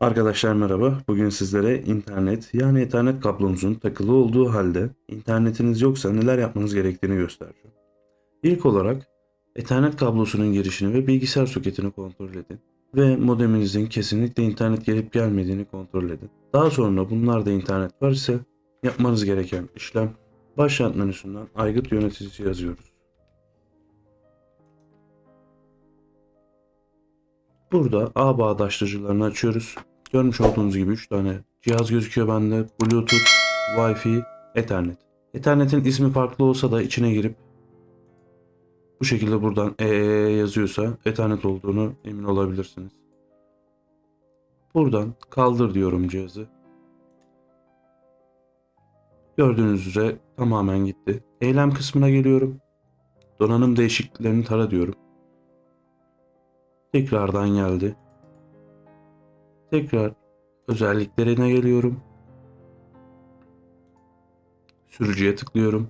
Arkadaşlar merhaba. Bugün sizlere internet yani ethernet kablomuzun takılı olduğu halde internetiniz yoksa neler yapmanız gerektiğini göstereceğim. İlk olarak ethernet kablosunun girişini ve bilgisayar soketini kontrol edin ve modeminizin kesinlikle internet gelip gelmediğini kontrol edin. Daha sonra bunlarda internet var ise yapmanız gereken işlem başlat menüsünden aygıt yöneticisi yazıyoruz. Burada ağ bağdaştırıcılarını açıyoruz. Görmüş olduğunuz gibi 3 tane cihaz gözüküyor bende. Bluetooth, Wi-Fi, Ethernet. Ethernet'in ismi farklı olsa da içine girip bu şekilde buradan EEE yazıyorsa Ethernet olduğunu emin olabilirsiniz. Buradan kaldır diyorum cihazı. Gördüğünüz üzere tamamen gitti. Eylem kısmına geliyorum. Donanım değişikliklerini tara diyorum. Tekrardan geldi. Tekrar özelliklerine geliyorum. Sürücüye tıklıyorum.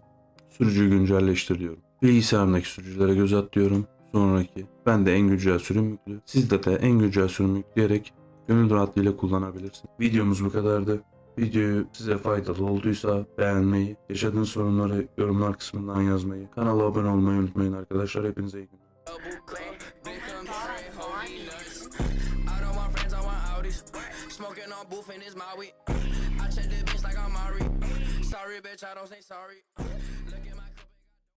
Sürücüyü güncelleştir diyorum. Bilgisayarındaki sürücülere göz at diyorum. Sonraki. Ben de en güncel sürüm yüklü. Sizde de en güncel sürüm yükleyerek gönül rahatlığıyla kullanabilirsiniz. Videomuz bu kadardı. Videoyu size faydalı olduysa beğenmeyi, yaşadığınız sorunları yorumlar kısmından yazmayı, kanala abone olmayı unutmayın arkadaşlar. Hepinize iyi günler. Smoking on booth it's my weed. I check the bitch like I'm Mari. Sorry, bitch, I don't say sorry.